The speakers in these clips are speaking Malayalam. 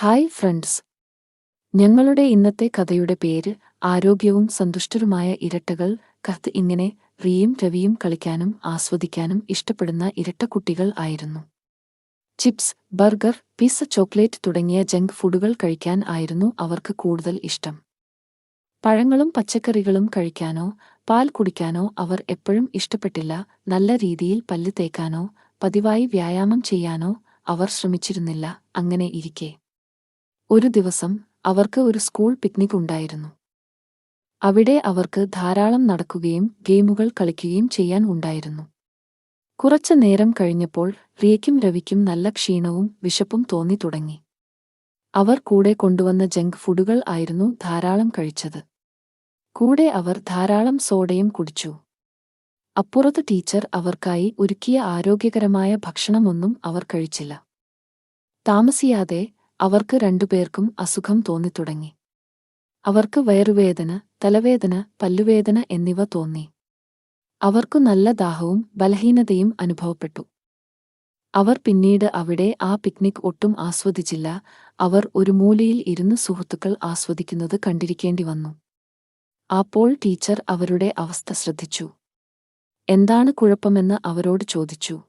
Hi friends. ഞങ്ങളുടെ ഇന്നത്തെ കഥയുടെ പേര് ആരോഗ്യവും സന്തുഷ്ടരുമായ ഇരട്ടകൾ. കത്ത് ഇങ്ങനെ റിയും രവിയും കളിക്കാനും ആസ്വദിക്കാനും ഇഷ്ടപ്പെടുന്ന ഇരട്ടക്കുട്ടികൾ ആയിരുന്നു. ചിപ്സ് ബർഗർ പിസ്സ ചോക്ലേറ്റ് തുടങ്ങിയ ജങ്ക് ഫുഡുകൾ കഴിക്കാൻ ആയിരുന്നു അവർക്ക് കൂടുതൽ ഇഷ്ടം. പഴങ്ങളും പച്ചക്കറികളും കഴിക്കാനോ പാൽ കുടിക്കാനോ അവർ എപ്പോഴും ഇഷ്ടപ്പെട്ടില്ല. നല്ല രീതിയിൽ പല്ല് തേക്കാനോ പതിവായി വ്യായാമം ചെയ്യാനോ അവർ ശ്രമിച്ചിരുന്നില്ല. അങ്ങനെ ഇരിക്കെ. ഒരു ദിവസം അവർക്ക് ഒരു സ്കൂൾ പിക്നിക് ഉണ്ടായിരുന്നു. അവിടെ അവർക്ക് ധാരാളം നടക്കുകയും ഗെയിമുകൾ കളിക്കുകയും ചെയ്യാൻ ഉണ്ടായിരുന്നു. കുറച്ചു നേരം കഴിഞ്ഞപ്പോൾ റിയയ്ക്കും രവിക്കും നല്ല ക്ഷീണവും വിശപ്പും തോന്നി തുടങ്ങി. അവർ കൂടെ കൊണ്ടുവന്ന ജങ്ക് ഫുഡുകൾ ആയിരുന്നു ധാരാളം കഴിച്ചത്. കൂടെ അവർ ധാരാളം സോഡയും കുടിച്ചു. അപ്പുറത്ത് ടീച്ചർ അവർക്കായി ഒരുക്കിയ ആരോഗ്യകരമായ ഭക്ഷണമൊന്നും അവർ കഴിച്ചില്ല. താമസിയാതെ അവർക്ക് രണ്ടുപേർക്കും അസുഖം തോന്നിത്തുടങ്ങി. അവർക്ക് വയറുവേദന തലവേദന പല്ലുവേദന എന്നിവ തോന്നി. അവർക്കു നല്ല ദാഹവും ബലഹീനതയും അനുഭവപ്പെട്ടു. അവർ പിന്നീട് അവിടെ ആ പിക്നിക് ഒട്ടും ആസ്വദിച്ചില്ല. അവർ ഒരു മൂലയിൽ ഇരുന്ന് സുഹൃത്തുക്കൾ ആസ്വദിക്കുന്നത് കണ്ടിരിക്കേണ്ടി വന്നു. അപ്പോൾ ടീച്ചർ അവരുടെ അവസ്ഥ ശ്രദ്ധിച്ചു. എന്താണ് കുഴപ്പമെന്ന് അവരോട് ചോദിച്ചു.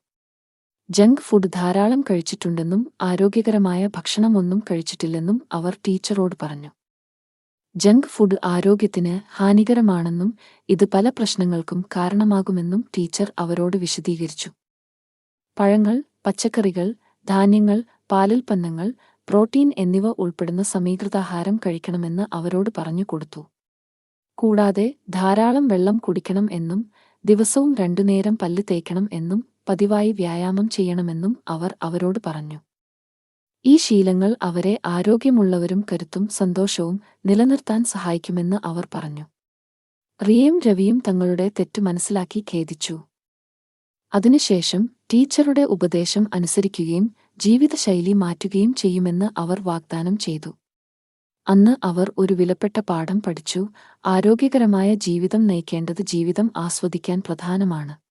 ജങ്ക് ഫുഡ് ധാരാളം കഴിച്ചിട്ടുണ്ടെന്നും ആരോഗ്യകരമായ ഭക്ഷണമൊന്നും കഴിച്ചിട്ടില്ലെന്നും അവർ ടീച്ചറോട് പറഞ്ഞു. ജങ്ക് ഫുഡ് ആരോഗ്യത്തിന് ഹാനികരമാണെന്നും ഇത് പല പ്രശ്നങ്ങൾക്കും കാരണമാകുമെന്നും ടീച്ചർ അവരോട് വിശദീകരിച്ചു. പഴങ്ങൾ പച്ചക്കറികൾ ധാന്യങ്ങൾ പാലുൽപ്പന്നങ്ങൾ പ്രോട്ടീൻ എന്നിവ ഉൾപ്പെടുന്ന സമീകൃതാഹാരം കഴിക്കണമെന്ന് അവരോട് പറഞ്ഞു കൊടുത്തു. കൂടാതെ ധാരാളം വെള്ളം കുടിക്കണം എന്നും ദിവസവും രണ്ടുനേരം പല്ല് തേക്കണം എന്നും പതിവായി വ്യായാമം ചെയ്യണമെന്നും അവർ അവരോട് പറഞ്ഞു. ഈ ശീലങ്ങൾ അവരെ ആരോഗ്യമുള്ളവരും കരുത്തും സന്തോഷവും നിലനിർത്താൻ സഹായിക്കുമെന്ന് അവർ പറഞ്ഞു. റിയയും രവിയും തങ്ങളുടെ തെറ്റു മനസ്സിലാക്കി ഖേദിച്ചു. അതിനുശേഷം ടീച്ചറുടെ ഉപദേശം അനുസരിക്കുകയും ജീവിതശൈലി മാറ്റുകയും ചെയ്യുമെന്ന് അവർ വാഗ്ദാനം ചെയ്തു. അന്ന് അവർ ഒരു വിലപ്പെട്ട പാഠം പഠിച്ചു. ആരോഗ്യകരമായ ജീവിതം നയിക്കേണ്ടത് ജീവിതം ആസ്വദിക്കാൻ പ്രധാനമാണ്.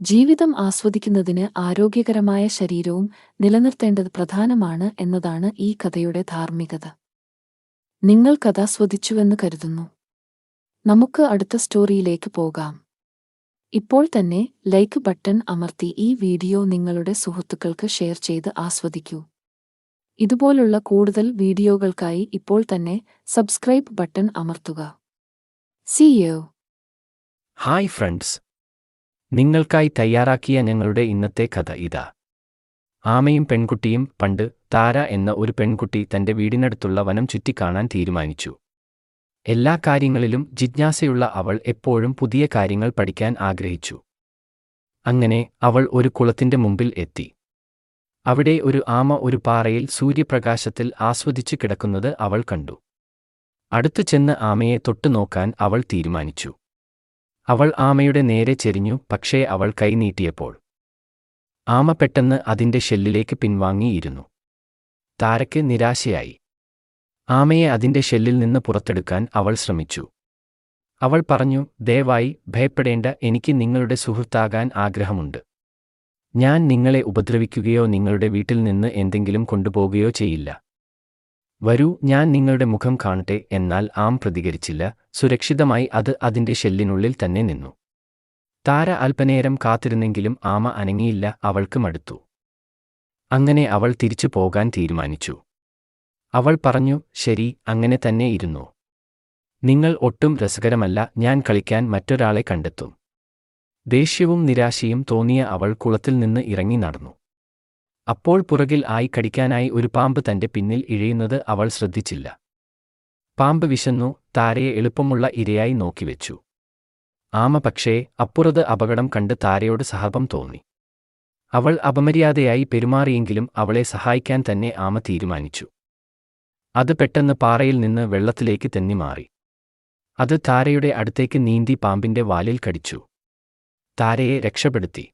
ജീവിതം ആസ്വദിക്കുന്നതിന് ആരോഗ്യകരമായ ശരീരവും നിലനിർത്തേണ്ടത് പ്രധാനമാണ് എന്നതാണ് ഈ കഥയുടെ ധാർമ്മികത. നിങ്ങൾ കഥാസ്വദിച്ചുവെന്ന് കരുതുന്നു. നമുക്ക് അടുത്ത സ്റ്റോറിയിലേക്ക് പോകാം. ഇപ്പോൾ തന്നെ ലൈക്ക് ബട്ടൺ അമർത്തി ഈ വീഡിയോ നിങ്ങളുടെ സുഹൃത്തുക്കൾക്ക് ഷെയർ ചെയ്ത് ആസ്വദിക്കൂ. ഇതുപോലുള്ള കൂടുതൽ വീഡിയോകൾക്കായി ഇപ്പോൾ തന്നെ സബ്സ്ക്രൈബ് ബട്ടൺ അമർത്തുക. സി യു ഹായ് ഫ്രണ്ട്സ് നിങ്ങൾക്കായി തയ്യാറാക്കിയ ഞങ്ങളുടെ ഇന്നത്തെ കഥ ഇതാ. ആമയും പെൺകുട്ടിയും പണ്ട് താര എന്ന ഒരു പെൺകുട്ടി തന്റെ വീടിനടുത്തുള്ള വനം ചുറ്റിക്കാണാൻ തീരുമാനിച്ചു. എല്ലാ കാര്യങ്ങളിലും ജിജ്ഞാസയുള്ള അവൾ എപ്പോഴും പുതിയ കാര്യങ്ങൾ പഠിക്കാൻ ആഗ്രഹിച്ചു. അങ്ങനെ അവൾ ഒരു കുളത്തിന്റെ മുമ്പിൽ എത്തി. അവിടെ ഒരു ആമ ഒരു പാറയിൽ സൂര്യപ്രകാശത്തിൽ ആസ്വദിച്ചു കിടക്കുന്നത് അവൾ കണ്ടു. അടുത്തു ചെന്ന് ആമയെ തൊട്ടുനോക്കാൻ അവൾ തീരുമാനിച്ചു. അവൾ ആമയുടെ നേരെ ചെരിഞ്ഞു പക്ഷേ അവൾ കൈനീട്ടിയപ്പോൾ ആമ പെട്ടെന്ന് അതിന്റെ ഷെല്ലിലേക്ക് പിൻവാങ്ങിയിരുന്നു. താരയ്ക്ക് നിരാശയായി. ആമയെ അതിന്റെ ഷെല്ലിൽ നിന്ന് പുറത്തെടുക്കാൻ അവൾ ശ്രമിച്ചു. അവൾ പറഞ്ഞു ദയവായി ഭയപ്പെടേണ്ട എനിക്ക് നിങ്ങളുടെ സുഹൃത്താകാൻ ആഗ്രഹമുണ്ട്. ഞാൻ നിങ്ങളെ ഉപദ്രവിക്കുകയോ നിങ്ങളുടെ വീട്ടിൽ നിന്ന് എന്തെങ്കിലും കൊണ്ടുപോകുകയോ ചെയ്യില്ല. വരൂ ഞാൻ നിങ്ങളുടെ മുഖം കാണട്ടെ എന്നാൽ ആം പ്രതികരിച്ചില്ല സുരക്ഷിതമായി അത് അതിന്റെ ഷെല്ലിനുള്ളിൽ തന്നെ നിന്നു. താര അല്പനേരം കാത്തിരുന്നെങ്കിലും ആമ അനങ്ങിയില്ല അവൾക്ക് മടുത്തു. അങ്ങനെ അവൾ തിരിച്ചു പോകാൻ തീരുമാനിച്ചു. അവൾ പറഞ്ഞു ശരി അങ്ങനെ തന്നെ ഇരുന്നു. നിങ്ങൾ ഒട്ടും രസകരമല്ല ഞാൻ കളിക്കാൻ മറ്റൊരാളെ കണ്ടെത്തും. ദേഷ്യവും നിരാശയും തോന്നിയ അവൾ കുളത്തിൽ നിന്ന് ഇറങ്ങി നടന്നു. അപ്പോൾ പുറകിൽ ആയി കടിക്കാനായി ഒരു പാമ്പ് തന്റെ പിന്നിൽ ഇഴയുന്നത് അവൾ ശ്രദ്ധിച്ചില്ല. പാമ്പ് വിശന്നു താരയെ എളുപ്പമുള്ള ഇരയായി നോക്കിവെച്ചു. ആമ പക്ഷേ അപ്പുറത് അപകടം കണ്ട് താരയോട് സഹപം തോന്നി. അവൾ അപമര്യാദയായി പെരുമാറിയെങ്കിലും അവളെ സഹായിക്കാൻ തന്നെ ആമ തീരുമാനിച്ചു. അത് പെട്ടെന്ന് പാറയിൽ നിന്ന് വെള്ളത്തിലേക്ക് തെന്നി മാറി. അത് താരയുടെ അടുത്തേക്ക് നീന്തി പാമ്പിന്റെ വാലിൽ കടിച്ചു. താരയെ രക്ഷപ്പെടുത്തി.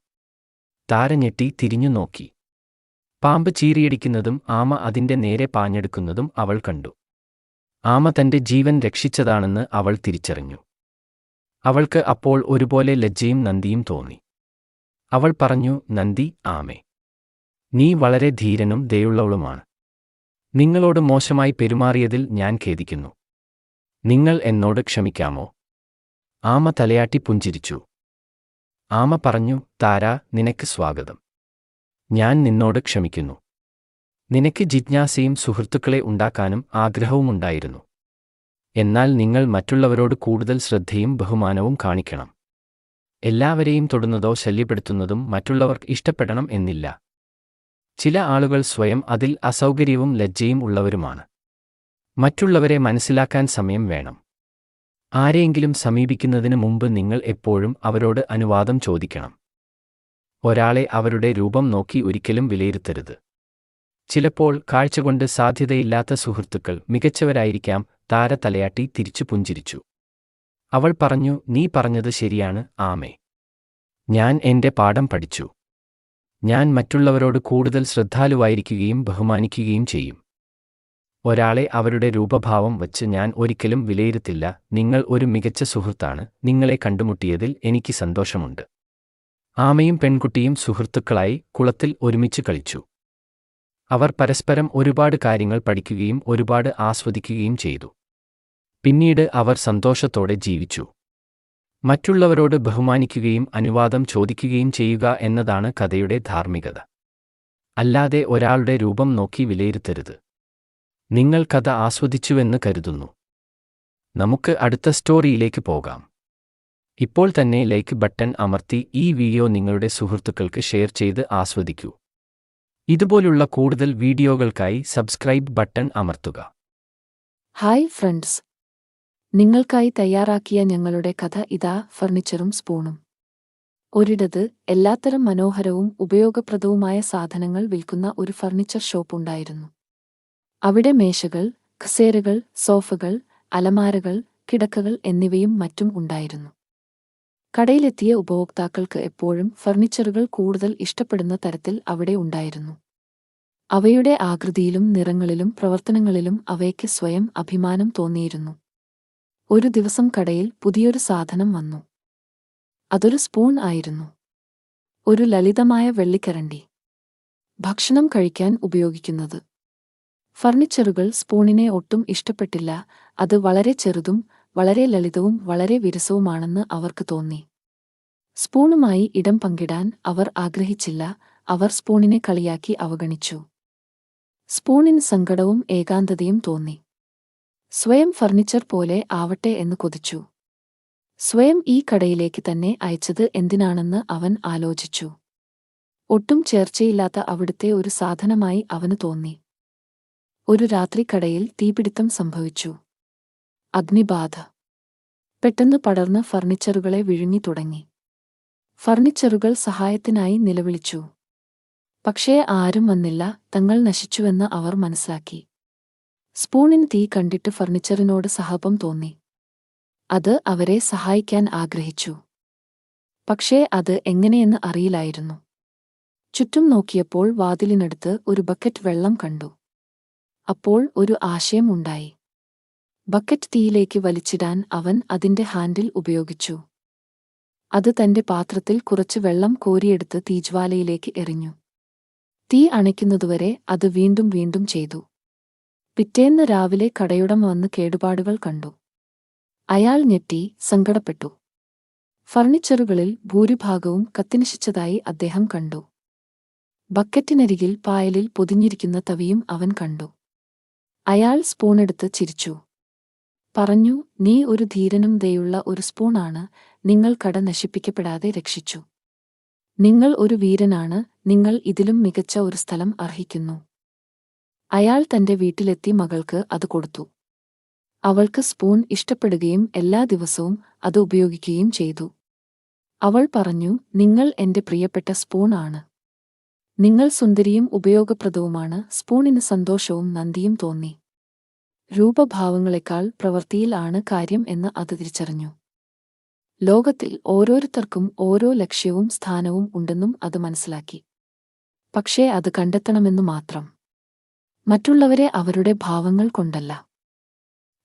താര ഞെട്ടി തിരിഞ്ഞു നോക്കി. പാമ്പ് ചീറിയടിക്കുന്നതും ആമ അതിന്റെ നേരെ പാഞ്ഞെടുക്കുന്നതും അവൾ കണ്ടു. ആമ തന്റെ ജീവൻ രക്ഷിച്ചതാണെന്ന് അവൾ തിരിച്ചറിഞ്ഞു. അവൾക്ക് അപ്പോൾ ഒരുപോലെ ലജ്ജയും നന്ദിയും തോന്നി. അവൾ പറഞ്ഞു നന്ദി ആമേ. നീ വളരെ ധീരനും ദയുള്ളവളുമാണ്. നിങ്ങളോട് മോശമായി പെരുമാറിയതിൽ ഞാൻ ഖേദിക്കുന്നു. നിങ്ങൾ എന്നോട് ക്ഷമിക്കാമോ? ആമ തലയാട്ടി പുഞ്ചിരിച്ചു. ആമ പറഞ്ഞു താര നിനക്ക് സ്വാഗതം. ഞാൻ നിന്നോട് ക്ഷമിക്കുന്നു. നിനക്ക് ജിജ്ഞാസയും സുഹൃത്തുക്കളെ ഉണ്ടാക്കാനും ആഗ്രഹവുമുണ്ടായിരുന്നു. എന്നാൽ നിങ്ങൾ മറ്റുള്ളവരോട് കൂടുതൽ ശ്രദ്ധയും ബഹുമാനവും കാണിക്കണം. എല്ലാവരെയും തൊടുന്നതോ ശല്യപ്പെടുത്തുന്നതും മറ്റുള്ളവർക്ക് ഇഷ്ടപ്പെടണം എന്നില്ല. ചില ആളുകൾ സ്വയം അതിൽ അസൗകര്യവും ലജ്ജയും ഉള്ളവരുമാണ്. മറ്റുള്ളവരെ മനസ്സിലാക്കാൻ സമയം വേണം. ആരെയെങ്കിലും സമീപിക്കുന്നതിന് മുമ്പ് നിങ്ങൾ എപ്പോഴും അവരോട് അനുവാദം ചോദിക്കണം. ഒരാളെ അവരുടെ രൂപം നോക്കി ഒരിക്കലും വിലയിരുത്തരുത്. ചിലപ്പോൾ കാഴ്ചകൊണ്ട് സാധ്യതയില്ലാത്ത സുഹൃത്തുക്കൾ മികച്ചവരായിരിക്കാം താര തലയാട്ടി തിരിച്ചു പുഞ്ചിരിച്ചു. അവൾ പറഞ്ഞു നീ പറഞ്ഞത് ശരിയാണ് ആമേ. ഞാൻ എന്റെ പാഠം പഠിച്ചു. ഞാൻ മറ്റുള്ളവരോട് കൂടുതൽ ശ്രദ്ധാലുവായിരിക്കുകയും ബഹുമാനിക്കുകയും ചെയ്യും. ഒരാളെ അവരുടെ രൂപഭാവം വച്ച് ഞാൻ ഒരിക്കലും വിലയിരുത്തില്ല. നിങ്ങൾ ഒരു മികച്ച സുഹൃത്താണ്. നിങ്ങളെ കണ്ടുമുട്ടിയതിൽ എനിക്ക് സന്തോഷമുണ്ട്. ആമയും പെൺകുട്ടിയും സുഹൃത്തുക്കളായി കുളത്തിൽ ഒരുമിച്ച് കളിച്ചു. അവർ പരസ്പരം ഒരുപാട് കാര്യങ്ങൾ പഠിക്കുകയും ഒരുപാട് ആസ്വദിക്കുകയും ചെയ്തു. പിന്നീട് അവർ സന്തോഷത്തോടെ ജീവിച്ചു. മറ്റുള്ളവരോട് ബഹുമാനിക്കുകയും അനുവാദം ചോദിക്കുകയും ചെയ്യുക എന്നതാണ് കഥയുടെ ധാർമ്മികത. അല്ലാതെ ഒരാളുടെ രൂപം നോക്കി വിലയിരുത്തരുത്. നിങ്ങൾ കഥ ആസ്വദിച്ചുവെന്ന് കരുതുന്നു. നമുക്ക് അടുത്ത സ്റ്റോറിയിലേക്ക് പോകാം. ഇപ്പോൾ തന്നെ ലൈക്ക് ബട്ടൺ അമർത്തി ഈ വീഡിയോ നിങ്ങളുടെ സുഹൃത്തുക്കൾക്ക് ഷെയർ ചെയ്ത് ആസ്വദിക്കൂ. ഇതുപോലുള്ള കൂടുതൽ വീഡിയോകൾക്കായി സബ്സ്ക്രൈബ് ബട്ടൺ അമർത്തുക. Hi friends. നിങ്ങൾക്കായി തയ്യാറാക്കിയ ഞങ്ങളുടെ കഥ ഇതാ ഫർണിച്ചറും സ്പൂണും. ഒരിടത് എല്ലാത്തരം മനോഹരവും ഉപയോഗപ്രദവുമായ സാധനങ്ങൾ വിൽക്കുന്ന ഒരു ഫർണിച്ചർ ഷോപ്പ് ഉണ്ടായിരുന്നു. അവിടെ മേശകൾ കസേരകൾ സോഫകൾ അലമാരകൾ കിടക്കകൾ എന്നിവയും മറ്റും ഉണ്ടായിരുന്നു. കടയിലെത്തിയ ഉപഭോക്താക്കൾക്ക് എപ്പോഴും ഫർണിച്ചറുകൾ കൂടുതൽ ഇഷ്ടപ്പെടുന്ന തരത്തിൽ അവിടെ ഉണ്ടായിരുന്നു. അവയുടെ ആകൃതിയിലും നിറങ്ങളിലും പ്രവർത്തനങ്ങളിലും അവയ്ക്ക് സ്വയം അഭിമാനം തോന്നിയിരുന്നു. ഒരു ദിവസം കടയിൽ പുതിയൊരു സാധനം വന്നു. അതൊരു സ്പൂൺ ആയിരുന്നു. ഒരു ലളിതമായ വെള്ളിക്കരണ്ടി. ഭക്ഷണം കഴിക്കാൻ ഉപയോഗിക്കുന്നത്. ഫർണിച്ചറുകൾ സ്പൂണിനെ ഒട്ടും ഇഷ്ടപ്പെട്ടില്ല. അത് വളരെ ചെറുതും വളരെ ലളിതവും വളരെ വിരസവുമാണെന്ന് അവർക്ക് തോന്നി. സ്പൂണുമായി ഇടം പങ്കിടാൻ അവർ ആഗ്രഹിച്ചില്ല അവർ സ്പൂണിനെ കളിയാക്കി അവഗണിച്ചു. സ്പൂണിന് സങ്കടവും ഏകാന്തതയും തോന്നി. സ്വയം ഫർണിച്ചർ പോലെ ആവട്ടെ എന്ന് കൊതിച്ചു. സ്വയം ഈ കടയിലേക്ക് തന്നെ അയച്ചത് എന്തിനാണെന്ന് അവൻ ആലോചിച്ചു. ഒട്ടും ചേർച്ചയില്ലാത്ത അവിടുത്തെ ഒരു സാധനമായി അവന് തോന്നി. ഒരു രാത്രി കടയിൽ തീപിടിത്തം സംഭവിച്ചു. അഗ്നിബാധ. പെട്ടെന്ന് പടർന്ന് ഫർണിച്ചറുകളെ വിഴുങ്ങി തുടങ്ങി. ഫർണിച്ചറുകൾ സഹായത്തിനായി നിലവിളിച്ചു. പക്ഷേ ആരും വന്നില്ല തങ്ങൾ നശിച്ചുവെന്ന് അവർ മനസ്സിലാക്കി. സ്പൂണിന് തീ കണ്ടിട്ട് ഫർണിച്ചറിനോട് സഹപം തോന്നി. അത് അവരെ സഹായിക്കാൻ ആഗ്രഹിച്ചു. പക്ഷേ അത് എങ്ങനെയെന്ന് അറിയില്ലായിരുന്നു. ചുറ്റും നോക്കിയപ്പോൾ വാതിലിനടുത്ത് ഒരു ബക്കറ്റ് വെള്ളം കണ്ടു. അപ്പോൾ ഒരു ആശയം ഉണ്ടായി. ബക്കറ്റ് തീയിലേക്ക് വലിച്ചിടാൻ അവൻ അതിന്റെ ഹാൻഡിൽ ഉപയോഗിച്ചു. അത് തന്റെ പാത്രത്തിൽ കുറച്ച് വെള്ളം കോരിയെടുത്ത് തീജ്വാലയിലേക്ക് എറിഞ്ഞു. തീ അണയ്ക്കുന്നതുവരെ അത് വീണ്ടും വീണ്ടും ചെയ്തു. പിറ്റേന്ന് രാവിലെ കടയുടമ വന്ന് കേടുപാടുകൾ കണ്ടു. അയാൾ ഞെട്ടി സങ്കടപ്പെട്ടു. ഫർണിച്ചറുകളിൽ ഭൂരിഭാഗവും കത്തിനശിച്ചതായി അദ്ദേഹം കണ്ടു. ബക്കറ്റിനരികിൽ പായലിൽ പൊതിഞ്ഞിരിക്കുന്ന തവിയും അവൻ കണ്ടു. അയാൾ സ്പൂണെടുത്ത് ചിരിച്ചു. പറഞ്ഞു നീ ഒരു ധീരനും ദയുള്ള ഒരു സ്പൂണാണ് നിങ്ങൾ കട നശിപ്പിക്കപ്പെടാതെ രക്ഷിച്ചു. നിങ്ങൾ ഒരു വീരനാണ് നിങ്ങൾ ഇതിലും മികച്ച ഒരു സ്ഥലം അർഹിക്കുന്നു. അയാൾ തന്റെ വീട്ടിലെത്തി മകൾക്ക് അത് കൊടുത്തു. അവൾക്ക് സ്പൂൺ ഇഷ്ടപ്പെടുകയും എല്ലാ ദിവസവും അത് ഉപയോഗിക്കുകയും ചെയ്തു. അവൾ പറഞ്ഞു നിങ്ങൾ എന്റെ പ്രിയപ്പെട്ട സ്പൂൺ ആണ് നിങ്ങൾ സുന്ദരിയും ഉപയോഗപ്രദവുമാണ്. സ്പൂണിന് സന്തോഷവും നന്ദിയും തോന്നി. രൂപഭാവങ്ങളെക്കാൾ പ്രവൃത്തിയിൽ ആണ് കാര്യം എന്ന് അത് തിരിച്ചറിഞ്ഞു. ലോകത്തിൽ ഓരോരുത്തർക്കും ഓരോ ലക്ഷ്യവും സ്ഥാനവും ഉണ്ടെന്നും അത് മനസ്സിലാക്കി. പക്ഷേ അത് കണ്ടെത്തണമെന്നു മാത്രം. മറ്റുള്ളവരെ അവരുടെ ഭാവങ്ങൾ കൊണ്ടല്ല.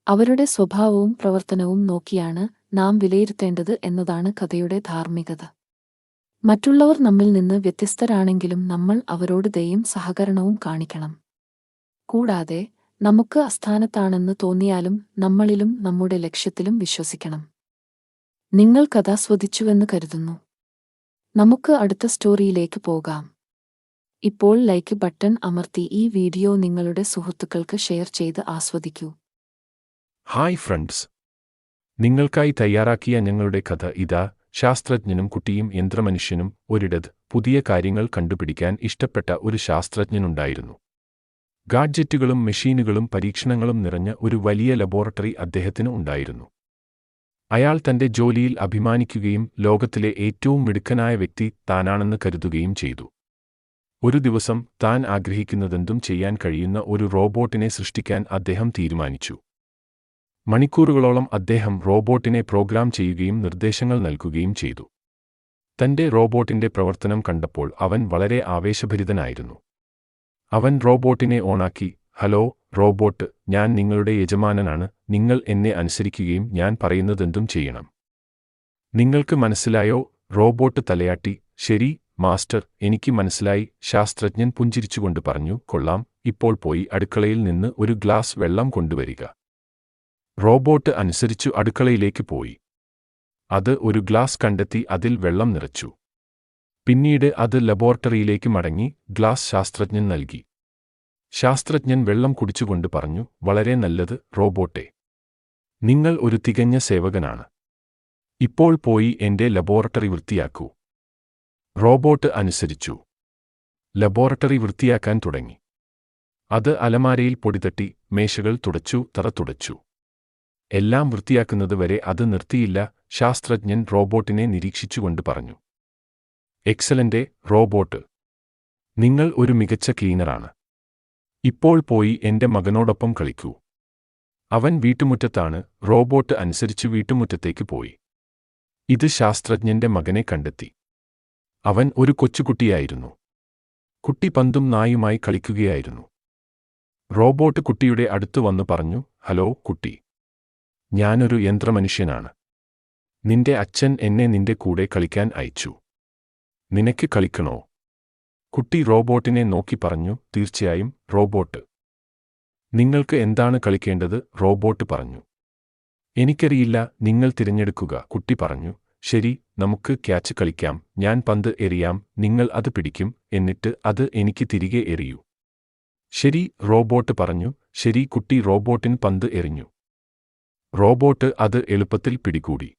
അവരുടെ സ്വഭാവവും പ്രവർത്തനവും നോക്കിയാണ് നാം വിലയിരുത്തേണ്ടത് എന്നതാണ് കഥയുടെ ധാർമ്മികത. മറ്റുള്ളവർ നമ്മിൽ നിന്ന് വ്യത്യസ്തരാണെങ്കിലും നമ്മൾ അവരോട് ദയും സഹകരണവും കാണിക്കണം. കൂടാതെ നമുക്ക് അസ്ഥാനത്താണെന്ന് തോന്നിയാലും നമ്മളിലും നമ്മുടെ ലക്ഷ്യത്തിലും വിശ്വസിക്കണം. നിങ്ങൾ കഥാസ്വദിച്ചുവെന്ന് കരുതുന്നു. നമുക്ക് അടുത്ത സ്റ്റോറിയിലേക്ക് പോകാം. ഇപ്പോൾ ലൈക്ക് ബട്ടൺ അമർത്തി ഈ വീഡിയോ നിങ്ങളുടെ സുഹൃത്തുക്കൾക്ക് ഷെയർ ചെയ്ത് ആസ്വദിക്കൂ. Hi friends. നിങ്ങൾക്കായി തയ്യാറാക്കിയ ഞങ്ങളുടെ കഥ ഇതാ ശാസ്ത്രജ്ഞനും കുട്ടിയും യന്ത്രമനുഷ്യനും ഒരിടത് പുതിയ കാര്യങ്ങൾ കണ്ടുപിടിക്കാൻ ഇഷ്ടപ്പെട്ട ഒരു ശാസ്ത്രജ്ഞനുണ്ടായിരുന്നു. ഗാഡ്ജറ്റുകളും മെഷീനുകളും പരീക്ഷണങ്ങളും നിറഞ്ഞ ഒരു വലിയ ലബോറട്ടറി അദ്ദേഹത്തിന് ഉണ്ടായിരുന്നു. അയാൾ തന്റെ ജോലിയിൽ അഭിമാനിക്കുകയും ലോകത്തിലെ ഏറ്റവും മിടുക്കനായ വ്യക്തി താനാണെന്ന് കരുതുകയും ചെയ്തു. ഒരു ദിവസം താൻ ആഗ്രഹിക്കുന്നതെന്തും ചെയ്യാൻ കഴിയുന്ന ഒരു റോബോട്ടിനെ സൃഷ്ടിക്കാൻ അദ്ദേഹം തീരുമാനിച്ചു. മണിക്കൂറുകളോളം അദ്ദേഹം റോബോട്ടിനെ പ്രോഗ്രാം ചെയ്യുകയും നിർദ്ദേശങ്ങൾ നൽകുകയും ചെയ്തു. തന്റെ റോബോട്ടിന്റെ പ്രവർത്തനം കണ്ടപ്പോൾ അവൻ വളരെ ആവേശഭരിതനായിരുന്നു. അവൻ റോബോട്ടിനെ ഓണാക്കി. ഹലോ റോബോട്ട് ഞാൻ നിങ്ങളുടെ യജമാനനാണ്. നിങ്ങൾ എന്നെ അനുസരിക്കുകയും ഞാൻ പറയുന്നതെന്തും ചെയ്യണം. നിങ്ങൾക്ക് മനസ്സിലായോ? റോബോട്ട് തലയാട്ടി. ശരി മാസ്റ്റർ എനിക്ക് മനസ്സിലായി. ശാസ്ത്രജ്ഞൻ പുഞ്ചിരിച്ചുകൊണ്ട് പറഞ്ഞു കൊള്ളാം. ഇപ്പോൾ പോയി അടുക്കളയിൽ നിന്ന് ഒരു ഗ്ലാസ് വെള്ളം കൊണ്ടുവരിക. റോബോട്ട് അനുസരിച്ചു അടുക്കളയിലേക്ക് പോയി. അത് ഒരു ഗ്ലാസ് കണ്ടെത്തി അതിൽ വെള്ളം നിറച്ചു. പിന്നീട് അത് ലബോറട്ടറിയിലേക്ക് മടങ്ങി ഗ്ലാസ് ശാസ്ത്രജ്ഞൻ നൽകി. ശാസ്ത്രജ്ഞൻ വെള്ളം കുടിച്ചുകൊണ്ട് പറഞ്ഞു വളരെ നല്ലത് റോബോട്ടെ. നിങ്ങൾ ഒരു തികഞ്ഞ സേവകനാണ്. ഇപ്പോൾ പോയി എന്റെ ലബോറട്ടറി വൃത്തിയാക്കൂ. റോബോട്ട് അനുസരിച്ചു. ലബോറട്ടറി വൃത്തിയാക്കാൻ തുടങ്ങി. അത് അലമാരയിൽ പൊടിതട്ടി മേശകൾ തുടച്ചു തറ തുടച്ചു. എല്ലാം വൃത്തിയാക്കുന്നതുവരെ അത് നിർത്തിയില്ല ശാസ്ത്രജ്ഞൻ റോബോട്ടിനെ നിരീക്ഷിച്ചുകൊണ്ട് പറഞ്ഞു. Excellent robot. നിങ്ങൾ ഒരു മികച്ച ക്ലീനറാണ്. ഇപ്പോൾ പോയി എന്റെ മകനോടൊപ്പം കളിക്കൂ. അവൻ വീട്ടുമുറ്റത്താണ് റോബോട്ട് അനുസരിച്ച് വീട്ടുമുറ്റത്തേക്ക് പോയി. ഇത് ശാസ്ത്രജ്ഞന്റെ മകനെ കണ്ടെത്തി. അവൻ ഒരു കൊച്ചുകുട്ടിയായിരുന്നു. കുട്ടി പന്തും നായുമായി കളിക്കുകയായിരുന്നു. റോബോട്ട് കുട്ടിയുടെ അടുത്ത് വന്നു പറഞ്ഞു ഹലോ കുട്ടി. ഞാനൊരു യന്ത്രമനുഷ്യനാണ്. നിന്റെ അച്ഛൻ എന്നെ നിന്റെ കൂടെ കളിക്കാൻ അയച്ചു. നിനക്ക് കളിക്കണോ? കുട്ടി റോബോട്ടിനെ നോക്കി പറഞ്ഞു തീർച്ചയായും റോബോട്ട്. നിങ്ങൾക്ക് എന്താണ് കളിക്കേണ്ടത്? റോബോട്ട് പറഞ്ഞു. എനിക്കറിയില്ല നിങ്ങൾ തിരഞ്ഞെടുക്കുക കുട്ടി പറഞ്ഞു. ശരി നമുക്ക് ക്യാച്ച് കളിക്കാം ഞാൻ പന്ത് എറിയാം നിങ്ങൾ അത് പിടിക്കും എന്നിട്ട് അത് എനിക്ക് തിരികെ എറിയൂ. ശരി റോബോട്ട് പറഞ്ഞു. ശരി കുട്ടി റോബോട്ടിന് പന്ത് എറിഞ്ഞു. റോബോട്ട് അത് എളുപ്പത്തിൽ പിടികൂടി.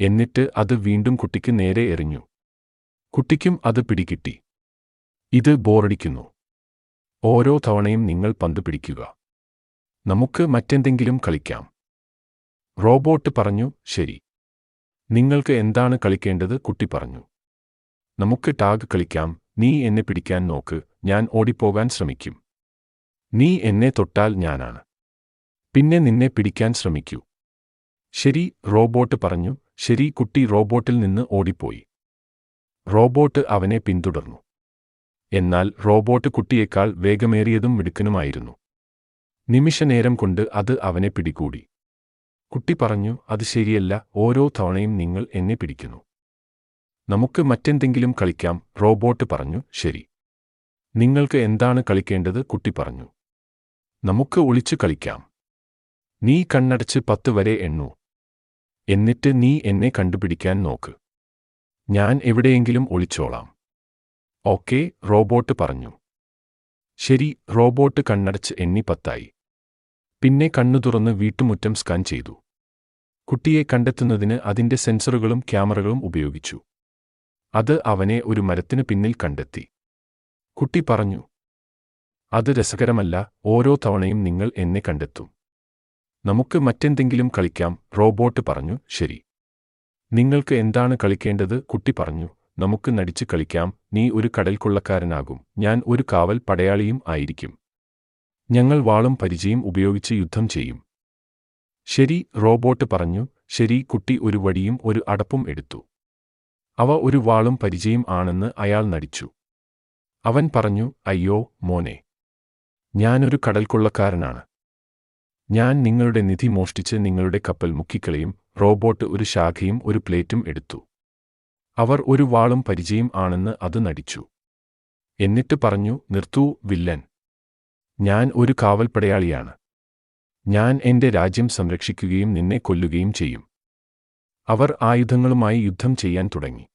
എന്നിട്ട് അത് വീണ്ടും കുട്ടിക്ക് നേരെ എറിഞ്ഞു. കുട്ടിക്കും അത് പിടികിട്ടി. ഇത് ബോറടിക്കുന്നു. ഓരോ തവണയും നിങ്ങൾ പന്ത് പിടിക്കുക. നമുക്ക് മറ്റെന്തെങ്കിലും കളിക്കാം. റോബോട്ട് പറഞ്ഞു ശരി. നിങ്ങൾക്ക് എന്താണ് കളിക്കേണ്ടത്? കുട്ടി പറഞ്ഞു. നമുക്ക് ടാഗ് കളിക്കാം. നീ എന്നെ പിടിക്കാൻ നോക്ക്. ഞാൻ ഓടിപ്പോകാൻ ശ്രമിക്കും. നീ എന്നെ തൊട്ടാൽ ഞാനാണ്. പിന്നെ നിന്നെ പിടിക്കാൻ ശ്രമിക്കൂ. ശരി റോബോട്ട് പറഞ്ഞു. ശരി കുട്ടി റോബോട്ടിൽ നിന്ന് ഓടിപ്പോയി. റോബോട്ട് അവനെ പിന്തുടർന്നു. എന്നാൽ റോബോട്ട് കുട്ടിയേക്കാൾ വേഗമേറിയതും മിടുക്കനുമായിരുന്നു. നിമിഷനേരം കൊണ്ട് അത് അവനെ പിടികൂടി. കുട്ടി പറഞ്ഞു അത് ശരിയല്ല ഓരോ തവണയും നിങ്ങൾ എന്നെ പിടിക്കുന്നു. നമുക്ക് മറ്റെന്തെങ്കിലും കളിക്കാം റോബോട്ട് പറഞ്ഞു. ശരി. നിങ്ങൾക്ക് എന്താണ് കളിക്കേണ്ടത്? കുട്ടി പറഞ്ഞു. നമുക്ക് ഒളിച്ചു കളിക്കാം. നീ കണ്ണടച്ച് പത്ത് വരെ എണ്ണൂ. എന്നിട്ട് നീ എന്നെ കണ്ടുപിടിക്കാൻ നോക്ക്. ഞാൻ എവിടെയെങ്കിലും ഒളിച്ചോളാം. ഓക്കേ റോബോട്ട് പറഞ്ഞു. ശരി റോബോട്ട് കണ്ണടച്ച് എണ്ണി പത്തായി. പിന്നെ കണ്ണു തുറന്ന് വീട്ടുമുറ്റം സ്കാൻ ചെയ്തു. കുട്ടിയെ കണ്ടെത്തുന്നതിന് അതിന്റെ സെൻസറുകളും ക്യാമറകളും ഉപയോഗിച്ചു. അത് അവനെ ഒരു മരത്തിന് പിന്നിൽ കണ്ടെത്തി. കുട്ടി പറഞ്ഞു അത് രസകരമല്ല ഓരോ തവണയും നിങ്ങൾ എന്നെ കണ്ടെത്തും. നമുക്ക് മറ്റെന്തെങ്കിലും കളിക്കാം റോബോട്ട് പറഞ്ഞു. ശരി. നിങ്ങൾക്ക് എന്താണ് കളിക്കേണ്ടത്? കുട്ടി പറഞ്ഞു നമുക്ക് നടിച്ച് കളിക്കാം. നീ ഒരു കടൽക്കൊള്ളക്കാരനാകും. ഞാൻ ഒരു കാവൽ പടയാളിയും ആയിരിക്കും. ഞങ്ങൾ വാളും പരിചയം ഉപയോഗിച്ച് യുദ്ധം ചെയ്യും. ശരി റോബോട്ട് പറഞ്ഞു ശരി. കുട്ടി ഒരു വടിയും ഒരു അടപ്പും എടുത്തു. അവ ഒരു വാളും പരിചയം ആണെന്ന് അയാൾ നടിച്ചു. അവൻ പറഞ്ഞു അയ്യോ മോനെ ഞാനൊരു കടൽക്കൊള്ളക്കാരനാണ്. ഞാൻ നിങ്ങളുടെ നിധി മോഷ്ടിച്ച് നിങ്ങളുടെ കപ്പൽ മുക്കിക്കളയും. റോബോട്ട് ഒരു ശാഖയും ഒരു പ്ലേറ്റും എടുത്തു. അവർ ഒരു വാളും പരിചയം ആണെന്ന് അത് നടിച്ചു. എന്നിട്ട് പറഞ്ഞു നിർത്തൂ വില്ലൻ. ഞാൻ ഒരു കാവൽപ്പടയാളിയാണ്. ഞാൻ എന്റെ രാജ്യം സംരക്ഷിക്കുകയും നിന്നെ കൊല്ലുകയും ചെയ്യും. അവർ ആയുധങ്ങളുമായി യുദ്ധം ചെയ്യാൻ തുടങ്ങി.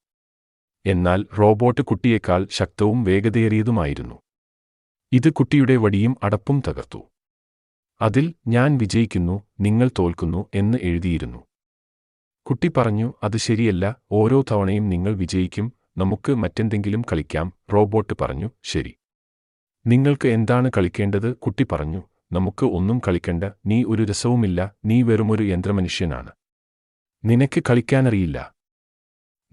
എന്നാൽ റോബോട്ട് കുട്ടിയേക്കാൾ ശക്തവും വേഗതയേറിയതുമായിരുന്നു. ഇത് കുട്ടിയുടെ വടിയും അടപ്പും തകർത്തു. അതിൽ ഞാൻ വിജയിക്കുന്നു നിങ്ങൾ തോൽക്കുന്നു എന്ന് എഴുതിയിരുന്നു. കുട്ടി പറഞ്ഞു അത് ശരിയല്ല. ഓരോ തവണയും നിങ്ങൾ വിജയിക്കും. നമുക്ക് മറ്റെന്തെങ്കിലും കളിക്കാം. റോബോട്ട് പറഞ്ഞു ശരി. നിങ്ങൾക്ക് എന്താണ് കളിക്കേണ്ടത്? കുട്ടി പറഞ്ഞു നമുക്ക് ഒന്നും കളിക്കണ്ട. നീ ഒരു രസവുമില്ല. നീ വെറുമൊരു യന്ത്രമനുഷ്യനാണ്. നിനക്ക് കളിക്കാനറിയില്ല.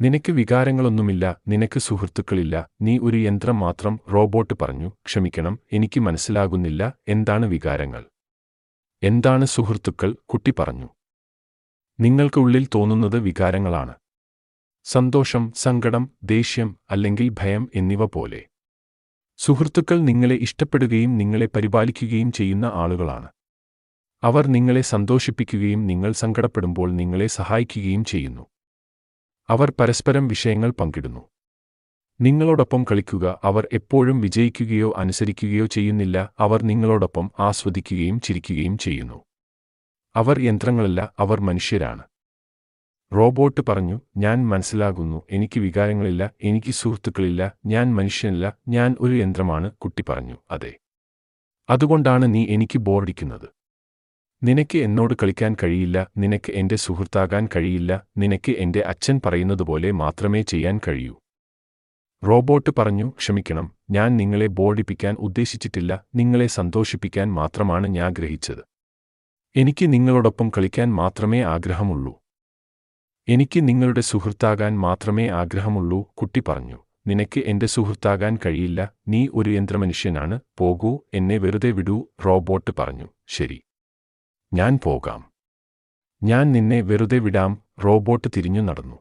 നിനക്ക് വികാരങ്ങളൊന്നുമില്ല. നിനക്ക് സുഹൃത്തുക്കളില്ല. നീ ഒരു യന്ത്രം മാത്രം. റോബോട്ട് പറഞ്ഞു ക്ഷമിക്കണം. എനിക്ക് മനസ്സിലാകുന്നില്ല. എന്താണ് വികാരങ്ങൾ? എന്താണ് സുഹൃത്തുക്കൾ? കുട്ടി പറഞ്ഞു നിങ്ങൾക്ക് ഉള്ളിൽ തോന്നുന്നത് വികാരങ്ങളാണ്. സന്തോഷം സങ്കടം ദേഷ്യം അല്ലെങ്കിൽ ഭയം എന്നിവ പോലെ. സുഹൃത്തുക്കൾ നിങ്ങളെ ഇഷ്ടപ്പെടുകയും നിങ്ങളെ പരിപാലിക്കുകയും ചെയ്യുന്ന ആളുകളാണ്. അവർ നിങ്ങളെ സന്തോഷിപ്പിക്കുകയും നിങ്ങൾ സങ്കടപ്പെടുമ്പോൾ നിങ്ങളെ സഹായിക്കുകയും ചെയ്യുന്നു. അവർ പരസ്പരം വിഷയങ്ങൾ പങ്കിടുന്നു. നിങ്ങളോടൊപ്പം കളിക്കുക അവർ എപ്പോഴും വിജയിക്കുകയോ അനുസരിക്കുകയോ ചെയ്യുന്നില്ല അവർ നിങ്ങളോടൊപ്പം ആസ്വദിക്കുകയും ചിരിക്കുകയും ചെയ്യുന്നു. അവർ യന്ത്രങ്ങളല്ല അവർ മനുഷ്യരാണ്. റോബോട്ട് പറഞ്ഞു ഞാൻ മനസ്സിലാകുന്നു എനിക്ക് വികാരങ്ങളില്ല എനിക്ക് സുഹൃത്തുക്കളില്ല ഞാൻ മനുഷ്യനല്ല ഞാൻ ഒരു യന്ത്രമാണ് കുട്ടി പറഞ്ഞു അതെ. അതുകൊണ്ടാണ് നീ എനിക്ക് ബോറടിക്കുന്നത്. നിനക്ക് എന്നോട് കളിക്കാൻ കഴിയില്ല നിനക്ക് എന്റെ സുഹൃത്താകാൻ കഴിയില്ല നിനക്ക് എന്റെ അച്ഛൻ പറയുന്നതുപോലെ മാത്രമേ ചെയ്യാൻ കഴിയൂ. റോബോട്ട് പറഞ്ഞു ക്ഷമിക്കണം ഞാൻ നിങ്ങളെ ബോർഡിപ്പിക്കാൻ ഉദ്ദേശിച്ചിട്ടില്ല നിങ്ങളെ സന്തോഷിപ്പിക്കാൻ മാത്രമാണ് ഞാൻ ഗ്രഹിച്ചത്. എനിക്ക് നിങ്ങളോടൊപ്പം കളിക്കാൻ മാത്രമേ ആഗ്രഹമുള്ളൂ. എനിക്ക് നിങ്ങളുടെ സുഹൃത്താകാൻ മാത്രമേ ആഗ്രഹമുള്ളൂ കുട്ടി പറഞ്ഞു. നിനക്ക് എന്റെ സുഹൃത്താകാൻ കഴിയില്ല നീ ഒരു യന്ത്രമനുഷ്യനാണ് പോകൂ എന്നെ വെറുതെ വിടൂ റോബോട്ട് പറഞ്ഞു. ശരി. ഞാൻ പോകാം. ഞാൻ നിന്നെ വെറുതെ വിടാം റോബോട്ട് തിരിഞ്ഞു നടന്നു.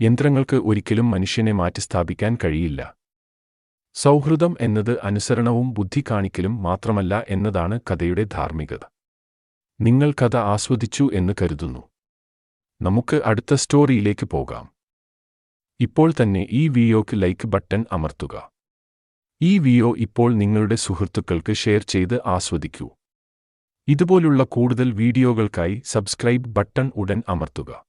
യന്ത്രങ്ങൾക്ക് ഒരിക്കലും മനുഷ്യനെ മാറ്റിസ്ഥാപിക്കാൻ കഴിയില്ല. സൗഹൃദം എന്നത് അനുസരണവും ബുദ്ധി കാണിക്കലും മാത്രമല്ല എന്നതാണ് കഥയുടെ ധാർമ്മികത. നിങ്ങൾ കഥ ആസ്വദിച്ചു എന്ന് കരുതുന്നു. നമുക്ക് അടുത്ത സ്റ്റോറിയിലേക്ക് പോകാം. ഇപ്പോൾ തന്നെ ഈ വിയോക്ക് ലൈക്ക് ബട്ടൺ അമർത്തുക. ഈ വിയോ ഇപ്പോൾ നിങ്ങളുടെ സുഹൃത്തുക്കൾക്ക് ഷെയർ ചെയ്ത് ആസ്വദിക്കൂ. ഇതുപോലുള്ള കൂടുതൽ വീഡിയോകൾക്കായി സബ്സ്ക്രൈബ് ബട്ടൺ ഉടൻ അമർത്തുക.